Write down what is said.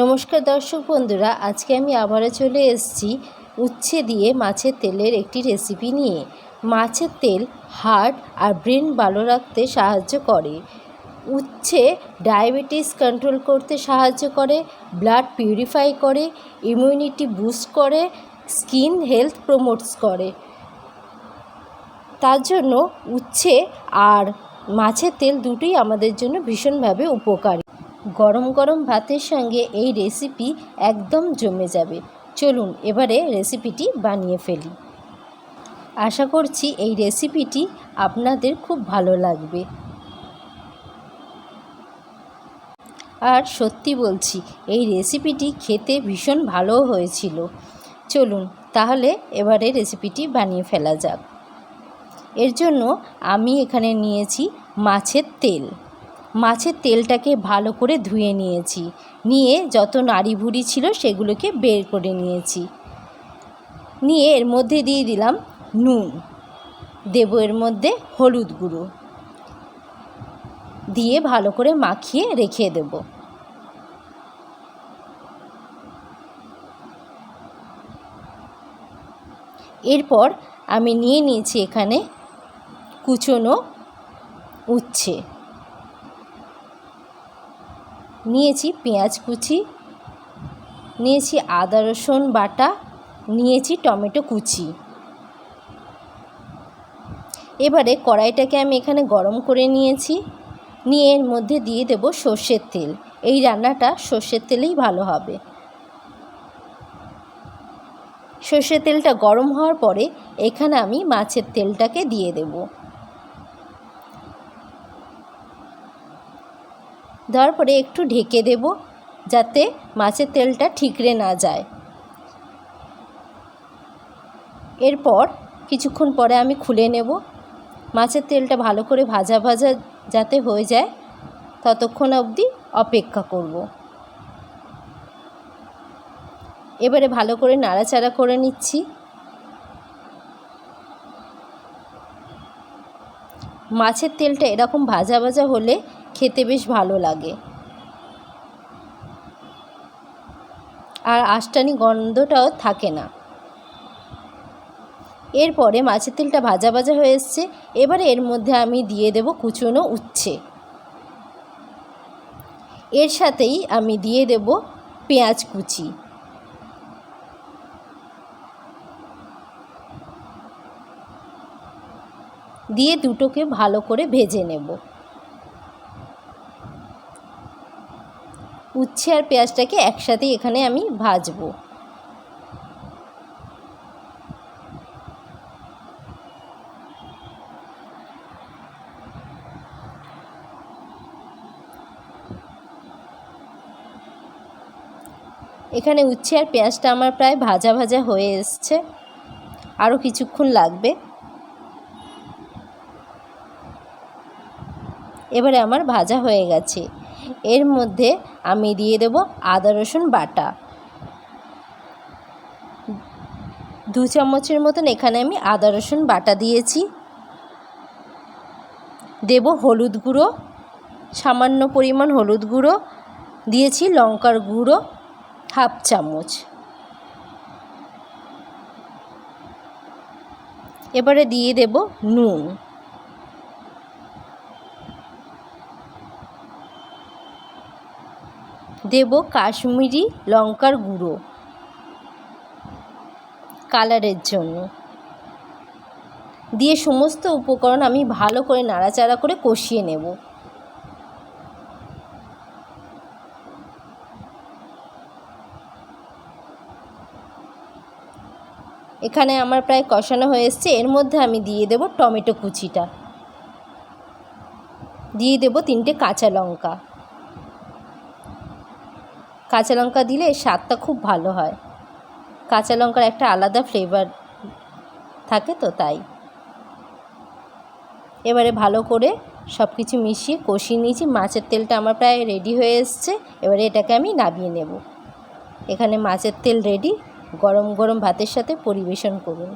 নমস্কার দর্শক বন্ধুরা, আজকে আমি আবারও চলে এসেছি উচ্ছে দিয়ে মাছের তেলের একটি রেসিপি নিয়ে। মাছের তেল হার্ট আর ব্রেন ভালো রাখতে সাহায্য করে। উচ্ছে ডায়াবেটিস কন্ট্রোল করতে সাহায্য করে ব্লাড পিউরিফাই করে ইমিউনিটি বুস্ট করে স্কিন হেলথ প্রমোটস করে। তার জন্য উচ্ছে আর মাছের তেল দুটোই আমাদের জন্য ভীষণভাবে উপকারী। গরম গরম ভাতের সঙ্গে এই রেসিপি একদম জমে যাবে। চলুন এবারে রেসিপিটি বানিয়ে ফেলি। আশা করছি এই রেসিপিটি আপনাদের খুব ভালো লাগবে। আর সত্যি বলছি, এই রেসিপিটি খেতে ভীষণ ভালো হয়েছিল। চলুন তাহলে এবারে রেসিপিটি বানিয়ে ফেলা যাক। এর জন্য আমি এখানে নিয়েছি মাছের তেল। মাছের তেলটাকে ভালো করে ধুয়ে নিয়েছি। নিয়ে যত নাড়ি ভুড়ি ছিল সেগুলোকে বের করে নিয়েছি। নিয়ে এর মধ্যে দিয়ে দিলাম নুন। দেব এর মধ্যে হলুদ গুঁড়ো। দিয়ে ভালো করে মাখিয়ে রেখে দেব। এরপর আমি নিয়ে নিয়েছি এখানে কুচনো উচ্ছে। নিয়েছি পেঁয়াজ কুচি, নিয়েছি আদা রসুন বাটা, নিয়েছি টমেটো কুচি। এবারে কড়াইটাকে আমি এখানে গরম করে নিয়েছি, নিয়ে এর মধ্যে দিয়ে দেব সর্ষের তেল। এই রান্নাটা সর্ষের তেলেই ভালো হবে। সর্ষের তেলটা গরম হওয়ার পরে এখানে আমি মাছের তেলটাকে দিয়ে দেবো। দেওয়ার পরে একটু ঢেকে দেব যাতে মাছের তেলটা ঠিকরে না যায়। এরপর কিছুক্ষণ পরে আমি খুলে নেব। মাছের তেলটা ভালো করে ভাজা ভাজা যাতে হয়ে যায়, ততক্ষণ অবধি অপেক্ষা করব। এবারে ভালো করে নাড়াচাড়া করে নিচ্ছি। মাছের তেলটা এরকম ভাজা ভাজা হলে খেতে বেশ ভালো লাগে। আর আষ্টানি গন্ধটাও থাকে না। এরপরে মাছের তেলটা ভাজা ভাজা হয়ে এসছে। এবারে এর মধ্যে আমি দিয়ে দেব কুচনো উচ্ছে। এর সাথেই আমি দিয়ে দেব পেঁয়াজ কুচি। দিয়ে দুটোকে ভালো করে ভেজে নেব। উচ্ছে আর পেঁয়াজটাকে একসাথে এখানে আমি ভাজবো। এখানে উচ্ছে আর পেঁয়াজটা আমার প্রায় ভাজা ভাজা হয়ে এসছে। আরও কিছুক্ষণ লাগবে। এবারে আমার ভাজা হয়ে গেছে। এর মধ্যে আমি দিয়ে দেব আদা, রসুন বাটা। দু চামচের মতন এখানে আমি আদা, রসুন বাটা দিয়েছি। দেব হলুদ গুঁড়ো, সামান্য পরিমাণ হলুদ গুঁড়ো। দিয়েছি লঙ্কার গুঁড়ো, হাফ চামচ। এবারে দিয়ে দেব নুন। দেব কাশ্মীরি লঙ্কার গুঁড়ো কালারের জন্য। দিয়ে সমস্ত উপকরণ আমি ভালো করে নাড়াচাড়া করে কষিয়ে নেব। এখানে আমার প্রায় কষানো হয়ে এসছে। এর মধ্যে আমি দিয়ে দেব টমেটো কুচিটা। দিয়ে দেব তিনটে কাঁচা লঙ্কা। কাঁচা লঙ্কা দিলে স্বাদটা খুব ভালো হয়। কাঁচা লঙ্কার একটা আলাদা ফ্লেভার থাকে তো তাই। এবারে ভালো করে সব কিছু মিশিয়ে কষিয়ে নিয়েছি। মাছের তেলটা আমার প্রায় রেডি হয়ে এসছে। এবারে এটাকে আমি নামিয়ে নেব। এখানে মাছের তেল রেডি গরম গরম ভাতের সাথে পরিবেশন করুন।